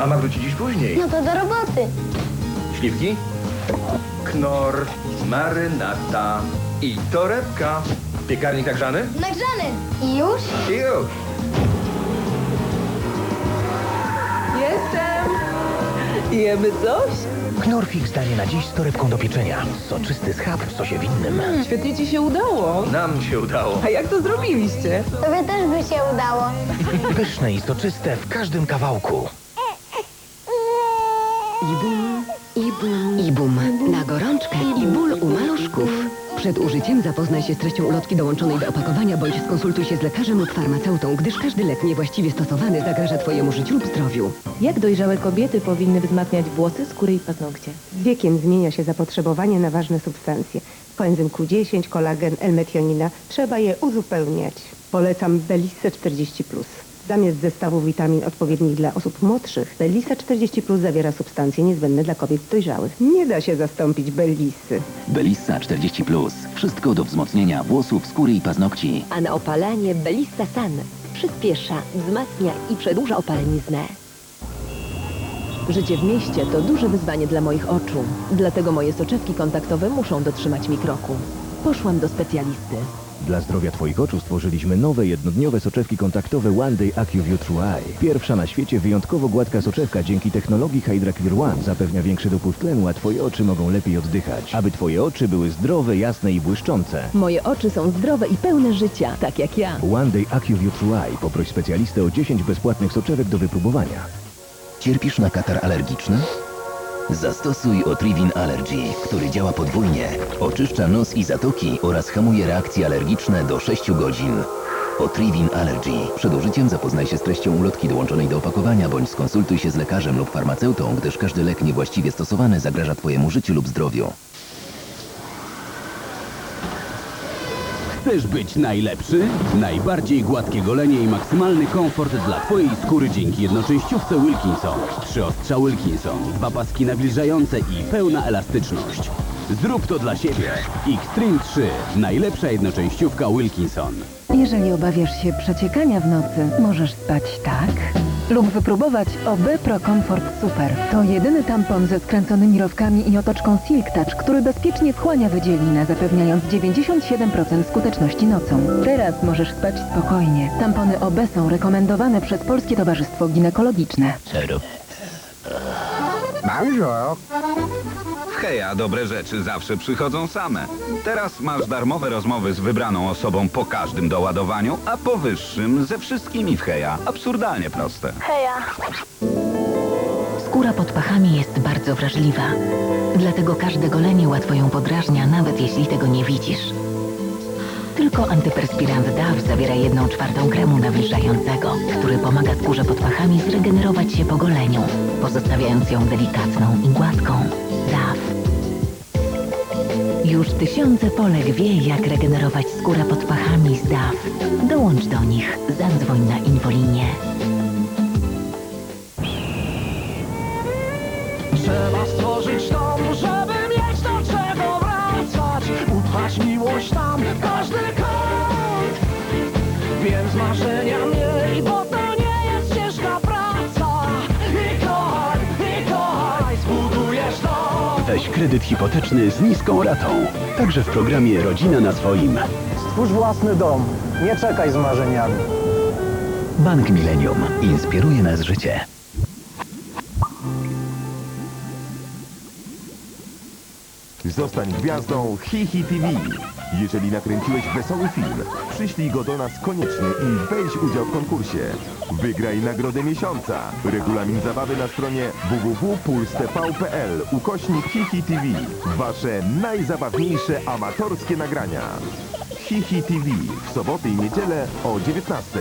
Mama wróci dziś później. No to do roboty. Śliwki? Knor, marynata i torebka. Piekarnik nagrzany? Nagrzany. I już? I już. Jestem! Jemy coś? Knorfix daje na dziś z torebką do pieczenia. Soczysty schab w sosie winnym. Świetnie ci się udało. Nam się udało. A jak to zrobiliście? Tobie też by się udało. Pyszne i soczyste w każdym kawałku. Ibum, ibum, ibum. Na gorączkę i ból u maluszków. Przed użyciem zapoznaj się z treścią ulotki dołączonej do opakowania bądź skonsultuj się z lekarzem lub farmaceutą, gdyż każdy lek niewłaściwie stosowany zagraża Twojemu życiu lub zdrowiu. Jak dojrzałe kobiety powinny wzmacniać włosy, skórę i paznokcie? Z wiekiem zmienia się zapotrzebowanie na ważne substancje. Koenzym Q10, kolagen, L-metionina. Trzeba je uzupełniać. Polecam Belisse 40+. Zamiast zestawu witamin odpowiednich dla osób młodszych, Belissa 40+, zawiera substancje niezbędne dla kobiet dojrzałych. Nie da się zastąpić Belissy. Belissa 40. Wszystko do wzmocnienia włosów, skóry i paznokci. A na opalanie Belissa San przyspiesza, wzmacnia i przedłuża opaleniznę. Życie w mieście to duże wyzwanie dla moich oczu. Dlatego moje soczewki kontaktowe muszą dotrzymać mi kroku. Poszłam do specjalisty. Dla zdrowia Twoich oczu stworzyliśmy nowe jednodniowe soczewki kontaktowe One Day AccuView True Eye. Pierwsza na świecie wyjątkowo gładka soczewka dzięki technologii Hydra Clear One zapewnia większy dopływ tlenu, a Twoje oczy mogą lepiej oddychać. Aby Twoje oczy były zdrowe, jasne i błyszczące. Moje oczy są zdrowe i pełne życia, tak jak ja. One Day AccuView True Eye. Poproś specjalistę o 10 bezpłatnych soczewek do wypróbowania. Cierpisz na katar alergiczny? Zastosuj Otrivin Allergy, który działa podwójnie. Oczyszcza nos i zatoki oraz hamuje reakcje alergiczne do 6 godzin. Otrivin Allergy. Przed użyciem zapoznaj się z treścią ulotki dołączonej do opakowania bądź skonsultuj się z lekarzem lub farmaceutą, gdyż każdy lek niewłaściwie stosowany zagraża Twojemu życiu lub zdrowiu. Chcesz być najlepszy? Najbardziej gładkie golenie i maksymalny komfort dla Twojej skóry dzięki jednoczęściówce Wilkinson. Trzy ostrza Wilkinson, dwa paski nawilżające i pełna elastyczność. Zrób to dla siebie. Xtreme 3. Najlepsza jednoczęściówka Wilkinson. Jeżeli obawiasz się przeciekania w nocy, możesz spać tak lub wypróbować OB Pro Comfort Super. To jedyny tampon ze skręconymi rowkami i otoczką Silk Touch, który bezpiecznie wchłania wydzielinę, zapewniając 97% skuteczności nocą. Teraz możesz spać spokojnie. Tampony OB są rekomendowane przez Polskie Towarzystwo Ginekologiczne. W Heja dobre rzeczy zawsze przychodzą same. Teraz masz darmowe rozmowy z wybraną osobą po każdym doładowaniu, a po wyższym ze wszystkimi w Heja. Absurdalnie proste. Heja. Skóra pod pachami jest bardzo wrażliwa. Dlatego każde golenie łatwo ją podrażnia, nawet jeśli tego nie widzisz. Tylko antyperspirant DAW zawiera jedną czwartą kremu nawilżającego, który pomaga skórze pod pachami zregenerować się po goleniu, pozostawiając ją delikatną i gładką. DAW. Już tysiące Polek wie, jak regenerować skórę pod pachami z DAW. Dołącz do nich, zadzwoń na infolinię. Kredyt hipoteczny z niską ratą. Także w programie Rodzina na swoim. Stwórz własny dom, nie czekaj z marzeniami Bank Millennium. Inspiruje nas życie. Zostań gwiazdą Hihi TV. Jeżeli nakręciłeś wesoły film, przyślij go do nas koniecznie i weź udział w konkursie. Wygraj nagrodę miesiąca. Regulamin zabawy na stronie www.pulstv.pl ukośnik Hihi TV. Wasze najzabawniejsze amatorskie nagrania. Hihi TV w soboty i niedzielę o 19.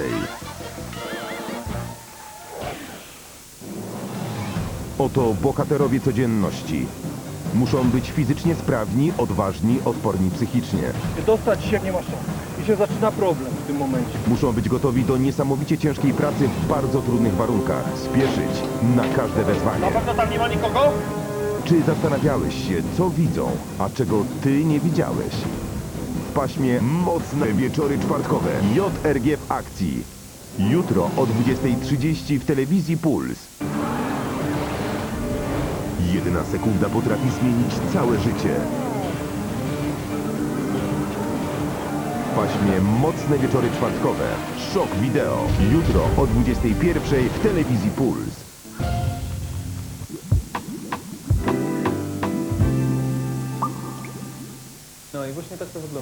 Oto bohaterowie codzienności. Muszą być fizycznie sprawni, odważni, odporni psychicznie. Dostać się nie ma szans i się zaczyna problem w tym momencie Muszą być gotowi do niesamowicie ciężkiej pracy w bardzo trudnych warunkach. Spieszyć na każde wezwanie. pewno tam nie ma nikogo? Czy zastanawiałeś się, co widzą, a czego ty nie widziałeś? W paśmie Mocne Wieczory Czwartkowe JRG w akcji. Jutro o 20.30 w telewizji Puls. Jedyna sekunda potrafi zmienić całe życie. W paśmie Mocne Wieczory Czwartkowe. Szok wideo. Jutro o 21 w telewizji Puls.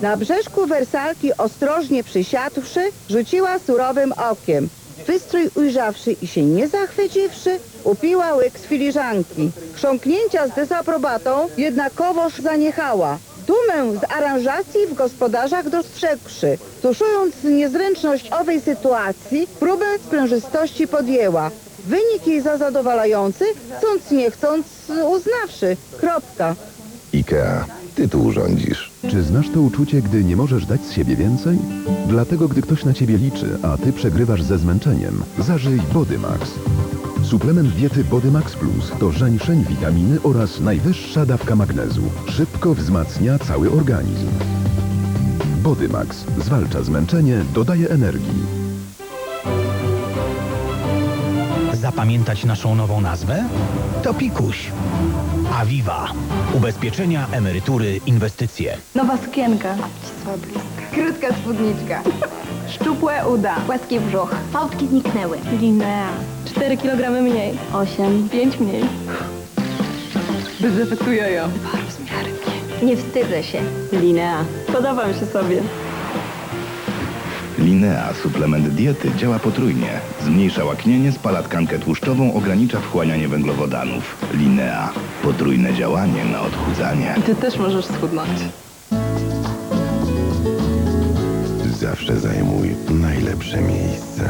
Na brzeszku wersalki ostrożnie przysiadłszy, rzuciła surowym okiem. Wystrój ujrzawszy i się nie zachwyciwszy, upiła łyk z filiżanki. Chrząknięcia z dezaprobatą jednakowoż zaniechała. Dumę z aranżacji w gospodarzach dostrzegłszy. Tuszując niezręczność owej sytuacji, próbę sprężystości podjęła. Wynik jej za zadowalający, chcąc nie chcąc, uznawszy. Kropka. IKEA, ty tu urządzisz. Czy znasz to uczucie, gdy nie możesz dać z siebie więcej? Dlatego, gdy ktoś na ciebie liczy, a ty przegrywasz ze zmęczeniem, zażyj Bodymax. Suplement diety Bodymax Plus to żeńszeń, witaminy oraz najwyższa dawka magnezu. Szybko wzmacnia cały organizm. Bodymax zwalcza zmęczenie, dodaje energii. Zapamiętać naszą nową nazwę? To Pikuś. Aviva. Ubezpieczenia, emerytury, inwestycje. Nowa sukienka. Ścisła bluzka. Krótka spódniczka. Szczupłe uda. Płaski brzuch. Fałdki zniknęły. Linea. 4 kg mniej. 8. 5 mniej. Dezefektuję ją. Dwa rozmiary mniej. Nie wstydzę się. Linea. Podoba mi się sobie. Linea, suplement diety, działa potrójnie. Zmniejsza łaknienie, spala tkankę tłuszczową, ogranicza wchłanianie węglowodanów. Linea. Potrójne działanie na odchudzanie. I ty też możesz schudnąć. Zawsze zajmuj najlepsze miejsce.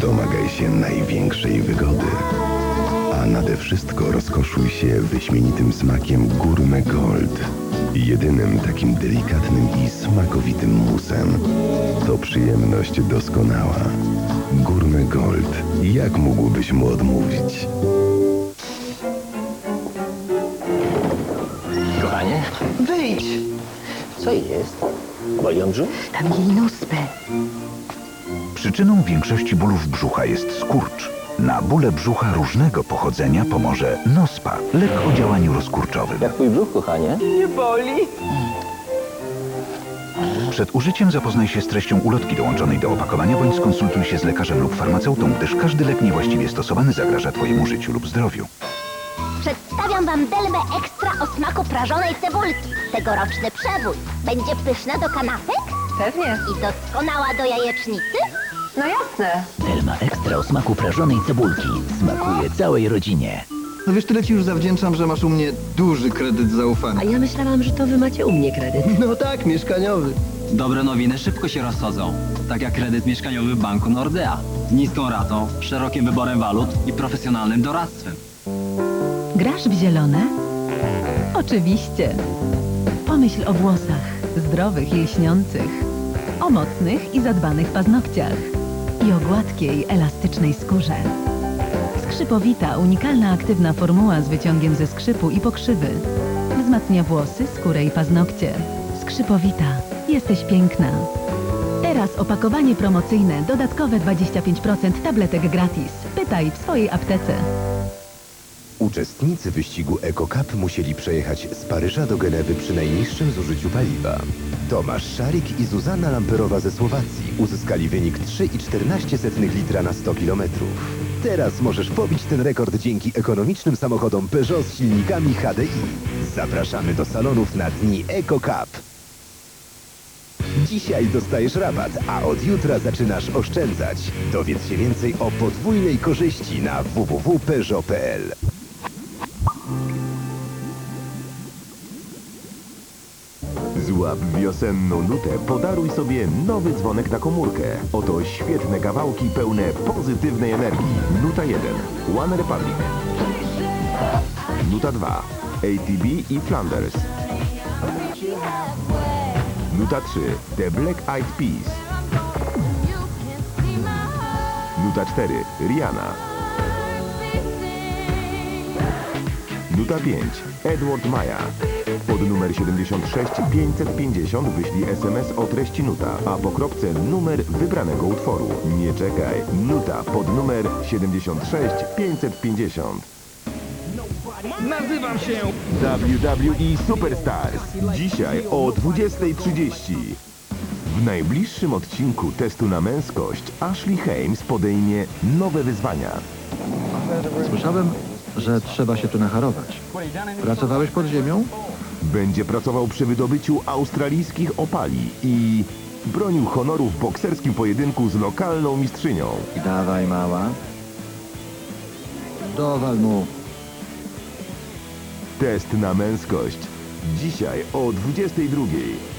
Domagaj się największej wygody. A nade wszystko rozkoszuj się wyśmienitym smakiem Gourmet Gold. Jedynym takim delikatnym i smakowitym musem. To przyjemność doskonała. Gourmet Gold. Jak mógłbyś mu odmówić? Kochanie, wyjdź. Co jest? Boli ją brzuch? Tam jej nuspę. Przyczyną większości bólów brzucha jest skurcz. Na bóle brzucha różnego pochodzenia pomoże Nospa, lek o działaniu rozkurczowym. Jak twój brzuch, kochanie? Nie boli? Przed użyciem zapoznaj się z treścią ulotki dołączonej do opakowania bądź skonsultuj się z lekarzem lub farmaceutą, gdyż każdy lek niewłaściwie stosowany zagraża Twojemu życiu lub zdrowiu. Przedstawiam wam delmę ekstra o smaku prażonej cebulki. Tegoroczny przewój. Będzie pyszna do kanapek? Pewnie. I doskonała do jajecznicy? No jasne. Delma Ekstra o smaku prażonej cebulki. Smakuje całej rodzinie. No wiesz, tyle ci już zawdzięczam, że masz u mnie duży kredyt zaufania. A ja myślałam, że to wy macie u mnie kredyt. No tak, mieszkaniowy. Dobre nowiny szybko się rozchodzą, tak jak kredyt mieszkaniowy w banku Nordea. Z niską ratą, szerokim wyborem walut i profesjonalnym doradztwem. Grasz w zielone? Oczywiście. Pomyśl o włosach, zdrowych i lśniących, o mocnych i zadbanych paznokciach i o gładkiej, elastycznej skórze. Skrzypowita, unikalna aktywna formuła z wyciągiem ze skrzypu i pokrzywy. Wzmacnia włosy, skórę i paznokcie. Skrzypowita. Jesteś piękna. Teraz opakowanie promocyjne, dodatkowe 25% tabletek gratis. Pytaj w swojej aptece. Uczestnicy wyścigu EcoCup musieli przejechać z Paryża do Genewy przy najniższym zużyciu paliwa. Tomasz Szarik i Zuzanna Lamperowa ze Słowacji uzyskali wynik 3,14 litra na 100 km. Teraz możesz pobić ten rekord dzięki ekonomicznym samochodom Peugeot z silnikami HDI. Zapraszamy do salonów na dni EcoCup. Dzisiaj dostajesz rabat, a od jutra zaczynasz oszczędzać. Dowiedz się więcej o podwójnej korzyści na www.peugeot.pl. Złap wiosenną nutę, podaruj sobie nowy dzwonek na komórkę. Oto świetne kawałki pełne pozytywnej energii. Nuta 1. One Republic. Nuta 2. ATB i Flanders. Nuta 3. The Black Eyed Peas. Nuta 4. Rihanna. Nuta 5. Edward Maja. Pod numer 76 550 wyślij SMS o treści nuta, a po kropce numer wybranego utworu. Nie czekaj. Nuta pod numer 76 550. Nazywam się... WWE Superstars. Dzisiaj o 20.30. W najbliższym odcinku testu na męskość Ashley Hames podejmie nowe wyzwania. Słyszałem, że trzeba się tu nacharować. Pracowałeś pod ziemią? Będzie pracował przy wydobyciu australijskich opali i bronił honoru w bokserskim pojedynku z lokalną mistrzynią. Dawaj, mała. Dowal mu. Test na męskość. Dzisiaj o 22.00.